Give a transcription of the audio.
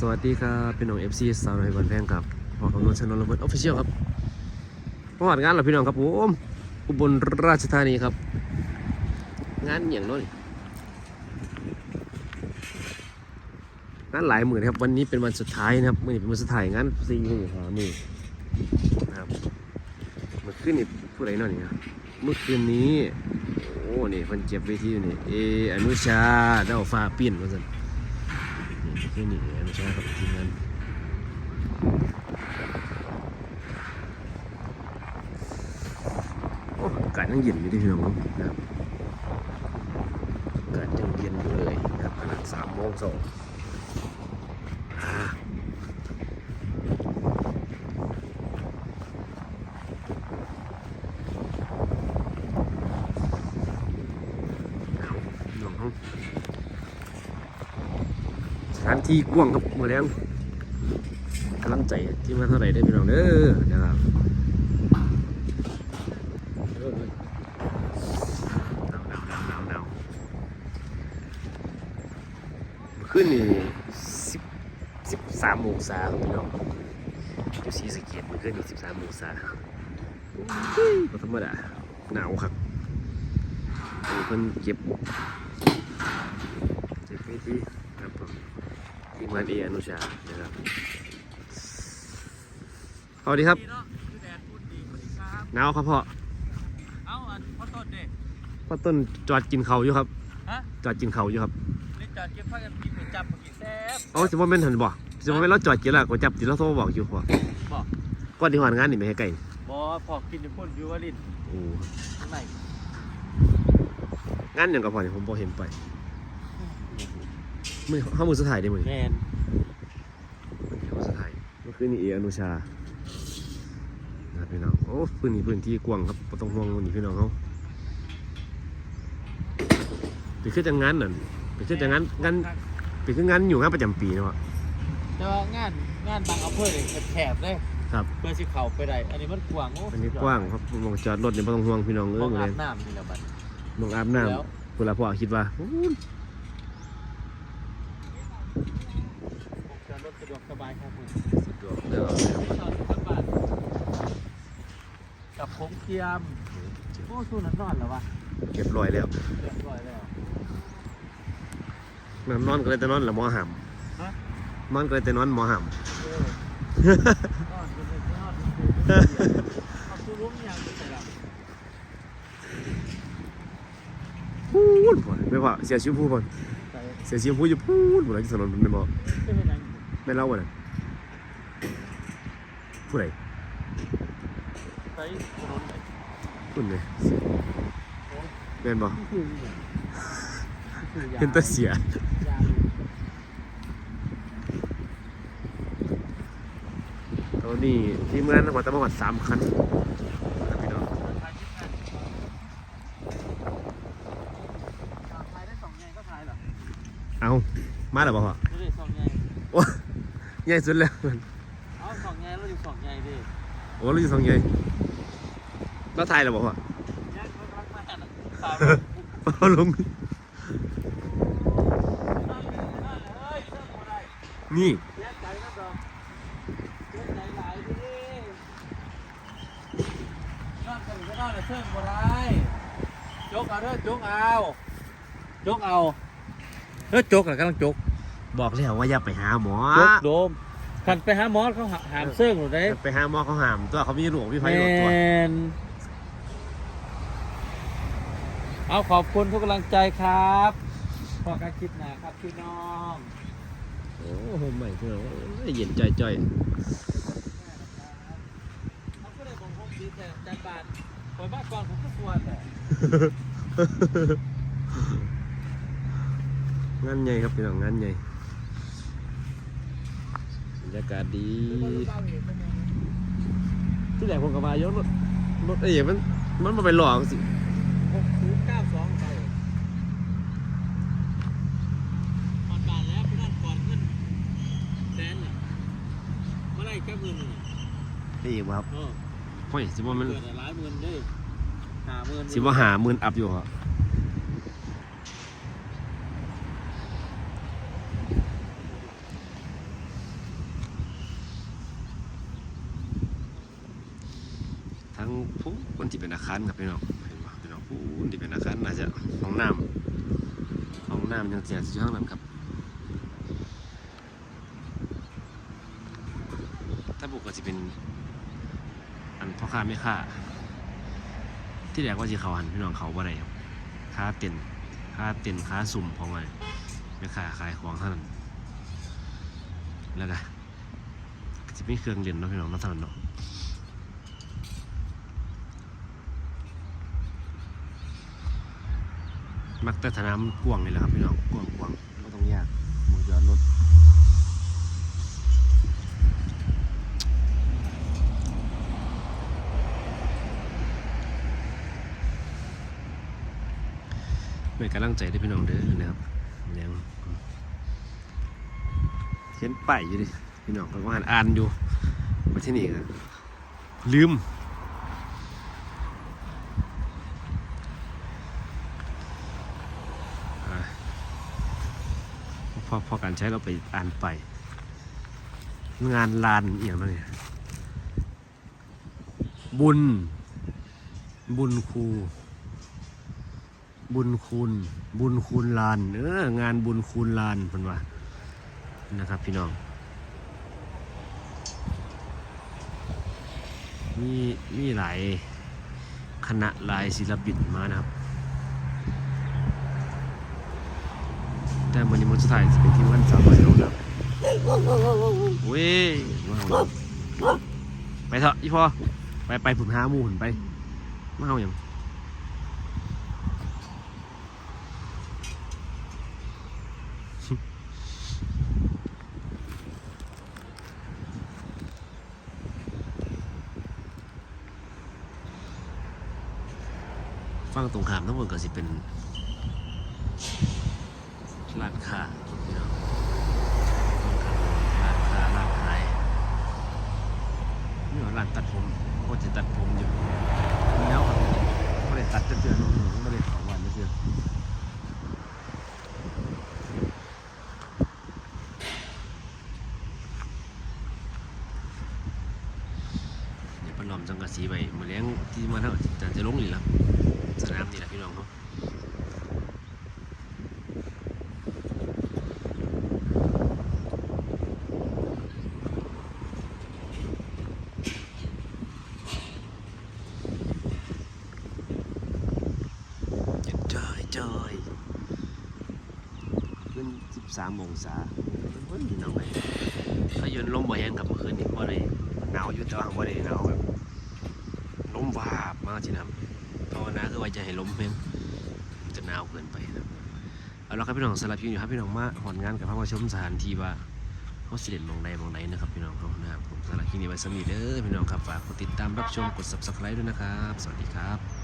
สวัสดีครับพี่น้อง FC สาวน้อยบันแพงครับพอคำนวณชนนระเบิดออฟฟิเชียลครับมาหอดงานเหรอพี่น้องครับผมอุบลราชธานีครับ งานอย่างน้อยงานหลายหมื่นครับวันนี้เป็นวันสุดท้ายนะครับมื่อนี้เป็นวันสุดท้ายงานสี่หมื่นหาหมื่นนะครับเมื่อคืนนี่ผู้ใดนอนนี่นะเมื่อคืนนี้โอ้นี่เพิ่นเก็บเวทีอยู่นี่เออนุชาเด้าฟ้าปิ้นว่าซั่น นี่นี่ไม่ใช่ครับทีมงานโอ้อากาศยังเย็นอยู่ที่เหืองนะครับอากาศยังเย็นอยู่เลยนะครับขนาดสามโมงสองอ่าเอาพี่น้องครับ ส ถานที่กว้างครับเมื่อแรงกำลังใจที่มาเท่าไหร่ได้พี่น้องเด้อนะครับหนาวขึ้นนี่สิบสิบสามองศาครับพี่น้องอยู่สีสเกียดมันขึ้นนี่สิบสามองศาธรรมดาหนาวครับเพิ่นเก็บเก็บไว้ที่ครับผม ทีมงานเออนุชานะครับสวัสดีครับดีเนาะคือแดดพูดดีสวัสดีครับ หนาวครับพ่อเอ้าอันพ่อต้นเด็พ่อต้นจอดกินเขาวอยู่ครับฮะ จอดกินเขาวอยู่ครับนี่จอดเก็บผ้ากันกินไปจับมากินแซ่บเอาสิว่าเป็นหันบ่สิว่าเป็นเราจอดกินและก็จับกินแล้วโทรบอกอยู่พ่อบอกก่อนที่หอนงานนี่ไม่ให้ไก่บอพอกินจะพ่นวิววาลินโอ้ข้างในงานอย่างกับพ่อนี่ผมบ่เห็นไป มือห้ามือสุดท้ายได้มือแมนมือสุดท้ายเมื่อคืนนี้เออนุชานะครับพี่น้องโอ้พื้นที่พื้นที่กว้างครับบ่ต้องห่วงวันนี้พี่น้องเขาไปขึ้นจังงานนั่นไปขึ้นจังงานงานไปขึ้นงานอยู่งานประจำปีเนาะแต่ว่างานงานบางอำเภอเลยแคบๆเลยครับเพื่อสิเข้าไปได้อันนี้มันกว้างโอ้อันนี้กว้างครับมองจอดรถเนี่ยไม่ต้องห่วงพี่น้องมเอ้อยงเลอายบน้ำนี่แหละบัดมองอาบน้แล้วำเวลาพ่อคิดว่าอู้ จอดรถสะดวกสบายครับมึงสะดวกเด้อจอดทั้งบ้านกับผมเทียมโอ้สู้นันนอนแล้ววะเก็บรอยแล้วเรียบร้อยแล้ว นอนนอนก็เลยแต่นอนละหมอหฮะำนอนก็เลยแต่นอนหมอหเออนอนจนเป็นนอนเอาสู้ลุ้มยังไม่ใช่หรอำพูดบ่ไม่ว่าเสียชีวิตพูดบ่ใส่เสียชีวิตพูดอยู่พูดบ่อะไรที่สนนไม่บอกไม่เป็นไร ไม่เล่าบ่น่ะผู้ใดใส่ถนนไหนพูดเลยแม่นบ่นี่คืออย่างนี่คือยาเป็นตาเสียตอนนี้ที่เมงานหัวตะมาวัดสามคันครับพี่น้องถ่ายได้สองไงก็ถ่ายเหรอเอา มา ใหญ่สุดแล้วเอาสองไงเราอยู่สองไงดิโอ้เราอยู่สองใหญ่เราถ่ายแล้วบ่พ่อยักษ์มันรักมากอะสามเอาลงเฮ้ยเรื่องอะไรนี่แยกใจนะดอกแยกใจหลายดินอนกันก็นอนแต่เชิงบ่ได้จกเอาเด้อจกเอาจกเอาเฮ้ยจกเหรอกำลังจก บอกแล้วว่าอย่าไปหาหมอจกโดมขันไปหาหมอเขาหามเซิ่งหรือไดไปหาหมอเขาหามตัวเขามีหลวงพี่ไฟแมหลวงตัวนเอาขอบคุณทุกกำลังใจครับพอการคิดหนาครับพี่น้อง โอ้โหใหม่เพื่อนโอ้ยเย็นจ่อยจ่อยเขาก็เลยบอกผมดีแต่จันบานคอยบ้านก่อนผมก็กลัวแต่งานใหญ่ครับพี่น้องงานใหญ่บ รรยากาศดีที่แรกผมกับมายกรถรถไอ้ยมันมันมาไปหลอกสิหกศูนย์เก้าสองไปก่อนบานแล้วพี่นั่นก่อนขึ้นแสนน่ะเมื่อไรแค่หมื่นน่ะไอ้เอกบ่ครับเออโอ้ยสิว่ามันเกิดหลายหมื่นเด้อหาหมื่นสิว่าหาหมื่นอัพอยู่เหรอารครับพี่น้องเห็นปะพี่น้องอู้ที่เป็นอาคารน่าจะห้องน้ำห้องน้ำยังเสียอยู่ข้างนั้นครับถ้าบุกก็จะเป็นอันพ่อค้าไม่ค่าที่แรกว่าจะเขาหันพี่น้องเขาบ่ได้ครับค่าเต็นค่าเต็นค่าสุ่มของอะไรไม่ค่าขายของเท่านั้นแล้วก็จะมีเครื่องเล่นเนาะพี่น้องเนาะเท่านั้นเนาะ มักแต่สนามกว้างนี่แหละครับพี่น้องกว้างกว้างไม่ต้องยากหมูจอดรถเป็นกำลังใจให้พี่น้องเด้อนะครับยังเขียนป้ายอยู่ดิพี่น้องก็อ่านอ่านอยู่มาที่นี่ก็ลืม พอพอการใช้เราไปอ่านไป งานลานอย่างนั้นเนี่ยบุญ บุญครู บุญคูณบุญคูณลาน เอองานบุญคูณลานเพิ่นว่านะครับพี่น้อง มีมีหลายคณะหลายศิลปินมานะครับ แต่มันนี้มันสุดท้ายเป็นที่วันสาวันแล้วนะเว้ยไปเถอะอีพอไปไปผุนหาหมูหุ่นไปมาเอาอย่างฟังตรงขามทั้งหมดก็สิเป็น ร้านค้าพี่น้องร้านค้าร้านขายนี่ว่าร้านตัดผมก็จะตัดผมอยู่แล้วก็ได้ตัดจนเดือนไม่ได้เขาวันไม่เดือเดี๋ยวปลอมจังกะสีไปมาเลี้ยงที่มาเท่าจะจะลงอีกแล้วสนามนี่แหละพี่น้องเนาะ จอยจอยขึ้น 13 องศาเพิ่นพี่น้องเลยเขายืนลมบ่แห้งกับเมื่อคืนนี้บ่ได้หนาวอยู่แต่ว่าบ่ได้หนาวแบบลมวาบมากจริงครับภาวนาคือว่าจะให้ล้มเพียงจะหนาวเกินไปนะเอาละครับพี่น้องสำหรับพี่อยู่ครับพี่น้องมาหอนงานกับพระมาชมสถานที่ว่าเขาสิเด่นมองใดมองใดนะครับพี่น้องเขานะครับผมสำหรับที่นี้ไว้สมีเด้อพี่น้องครับฝากกดติดตามรับชมกด subscribe ด้วยนะครับ สวัสดีครับ